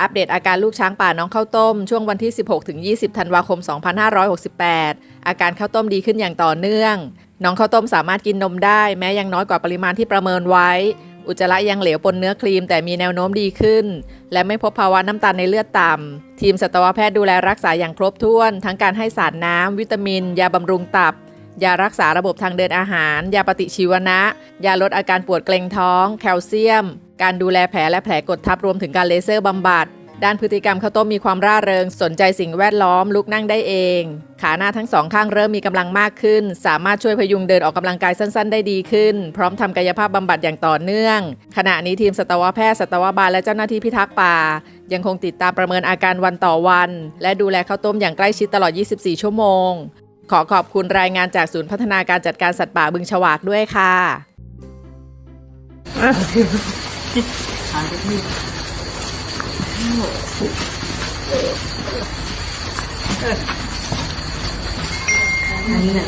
อัปเดตอาการลูกช้างป่าน้องข้าวต้ม ช่วงวันที่ 16-20 ธันวาคม 2568 อาการข้าวต้มดีขึ้นอย่างต่อเนื่อง น้องข้าวต้มสามารถกินนมได้ แม้ยังน้อยกว่าปริมาณที่ประเมินไว้ อุจจาระยังเหลวปนเนื้อครีมแต่มีแนวโน้มดีขึ้น และไม่พบภาวะน้ำตาลในเลือดต่ำ ทีมสัตวแพทย์ดูแลรักษาอย่างครบถ้วน ทั้งการให้สารน้ำวิตามิน ยาบำรุงตับ ยารักษาระบบทางเดินอาหาร ยาปฏิชีวนะ ยาลดอาการปวดเกร็งท้อง แคลเซียม การดูแลแผลและแผลกดทับรวมถึงการเลเซอร์บำบัดด้านพฤติกรรมข้าวต้มมีความร่าเริง สนใจสิ่งแวดล้อมลุกนั่งได้เอง ขาหน้าทั้งสองข้างเริ่มมีกำลังมากขึ้น สามารถช่วยพยุงเดินออกกำลังกายสั้น ๆ ได้ดีขึ้น พร้อมทำกายภาพบำบัดอย่างต่อเนื่อง ขณะนี้ทีมสัตวแพทย์สัตวบาลและเจ้าหน้าที่พิทักษ์ป่า ยังคงติดตามประเมินอาการวันต่อวัน และดูแลข้าวต้มอย่างใกล้ชิดตลอด 24 ชั่วโมง ขอขอบคุณรายงานจากศูนย์พัฒนาการจัดการสัตว์ป่าบึงฉวากด้วยค่ะอันนี้แหละ